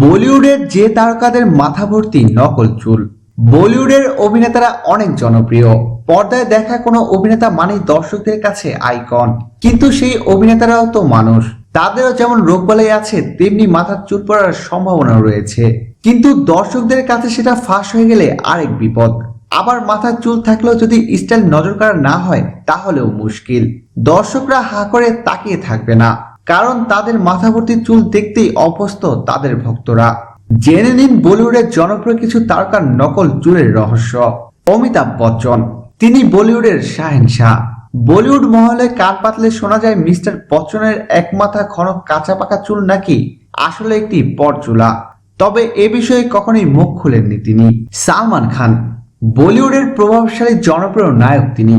বলিউডের যে তারকাদের মাথা ভর্তি নকল চুল, বলিউডের অভিনেতারা অনেক জনপ্রিয়। পর্দায় দেখা কোনো অভিনেতা মানেই দর্শকদের কাছে আইকন। কিন্তু সেই অভিনেতারাও তো মানুষ। তাদেরও যেমন রোগবালাই আছে, তেমনি মাথার চুল পড়ার সম্ভাবনা রয়েছে। কিন্তু দর্শকদের কাছে সেটা ফাঁস হয়ে গেলে আরেক বিপদ। আবার মাথার চুল থাকলেও যদি স্টাইল নজর করা না হয়, তাহলেও মুশকিল। দর্শকরা হা করে তাকিয়ে থাকবে না। কারণ তাদের মাথা ভর্তি চুল দেখতেই অভ্যস্ত তাদের ভক্তরা। জেনে নিন বলিউডের জনপ্রিয় কিছু তারকার নকল চুলের রহস্য। অমিতাভ বচ্চন, তিনি বলিউডের শাহেন শাহ। বলিউড মহলে কান পাতলে শোনা যায় মিস্টার বচ্চনের এক মাথা ঘন কাঁচা পাকা চুল নাকি আসলে একটি পরচুলা। তবে এ বিষয়ে কখনোই মুখ খুলেননি তিনি। সালমান খান, বলিউডের প্রভাবশালী জনপ্রিয় নায়ক তিনি।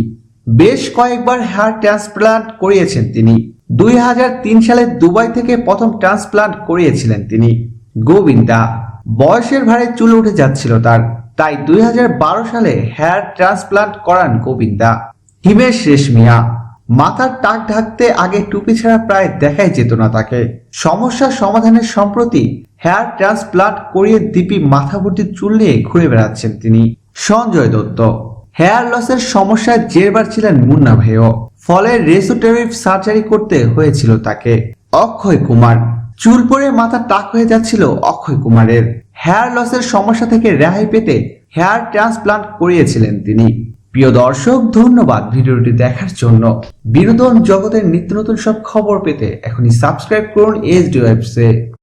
বেশ কয়েকবার হেয়ার ট্রান্সপ্লান্ট করিয়েছেন তিনি। দুই হাজার তিন সালে দুবাই থেকে প্রথম ট্রান্সপ্লান্ট করিয়েছিলেন তিনি। গোবিন্দা। বয়সের ভারে চুল উঠে যাচ্ছিল তার। তাই দুই হাজার বারো সালে হেয়ার ট্রান্সপ্লান্ট করান গোবিন্দা। হিমেশ রেশমিয়া। মাথার টাক ঢাকতে আগে টুপি ছাড়া প্রায় দেখাই যেত না তাকে। সমস্যার সমাধানের সম্প্রতি হেয়ার ট্রান্সপ্লান্ট করিয়ে দিপি মাথা ভর্তি চুল নিয়ে ঘুরে বেড়াচ্ছেন তিনি। সঞ্জয় দত্ত। হেয়ার লসের সমস্যায় জেরবার ছিলেন মুন্না ভাইও। ফলে রেসোটেরিভ সার্জারি করতে হয়েছিল তাকে। অক্ষয় কুমার। চুল পরে মাথা টাক হয়ে যাচ্ছিল অক্ষয় কুমারের। হেয়ার লসের সমস্যা থেকে রেহাই পেতে হেয়ার ট্রান্সপ্লান্ট করিয়েছিলেন তিনি। প্রিয় দর্শক, ধন্যবাদ ভিডিওটি দেখার জন্য। বিনোদন জগতের নিত্য নতুন সব খবর পেতে এখনই সাবস্ক্রাইব করুন এইচ ডি ওয়েবসে